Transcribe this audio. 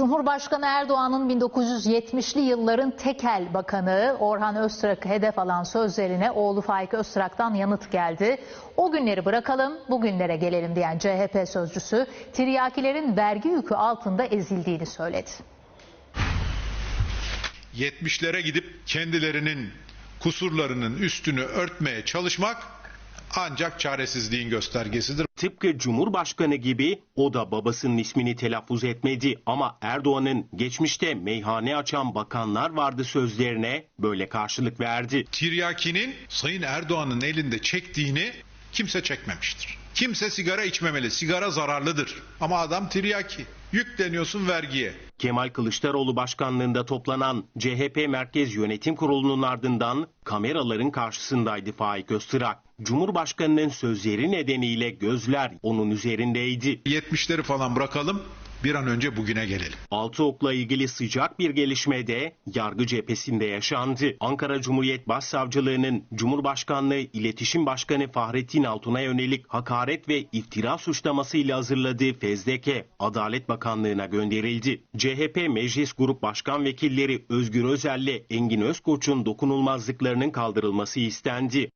Cumhurbaşkanı Erdoğan'ın 1970'li yılların tekel bakanı Orhan Öztrak'ı hedef alan sözlerine oğlu Faik Öztrak'tan yanıt geldi. O günleri bırakalım, bugünlere gelelim diyen CHP sözcüsü tiryakilerin vergi yükü altında ezildiğini söyledi. 70'lere gidip kendilerinin kusurlarının üstünü örtmeye çalışmak ancak çaresizliğin göstergesidir. Tıpkı Cumhurbaşkanı gibi o da babasının ismini telaffuz etmedi ama Erdoğan'ın geçmişte meyhane açan bakanlar vardı sözlerine böyle karşılık verdi. Tiryakinin Sayın Erdoğan'ın elinde çektiğini kimse çekmemiştir. Kimse sigara içmemeli. Sigara zararlıdır. Ama adam tiryaki. Yükleniyorsun vergiye. Kemal Kılıçdaroğlu başkanlığında toplanan CHP Merkez Yönetim Kurulu'nun ardından kameraların karşısındaydı Faik Öztürk. Cumhurbaşkanının sözleri nedeniyle gözler onun üzerindeydi. 70'leri falan bırakalım. Bir an önce bugüne gelelim. Altı okla ilgili sıcak bir gelişme de yargı cephesinde yaşandı. Ankara Cumhuriyet Başsavcılığı'nın Cumhurbaşkanlığı İletişim Başkanı Fahrettin Altun'a yönelik hakaret ve iftira suçlamasıyla hazırladığı fezleke Adalet Bakanlığı'na gönderildi. CHP Meclis Grup Başkan Vekilleri Özgür Özel'le Engin Özkoç'un dokunulmazlıklarının kaldırılması istendi.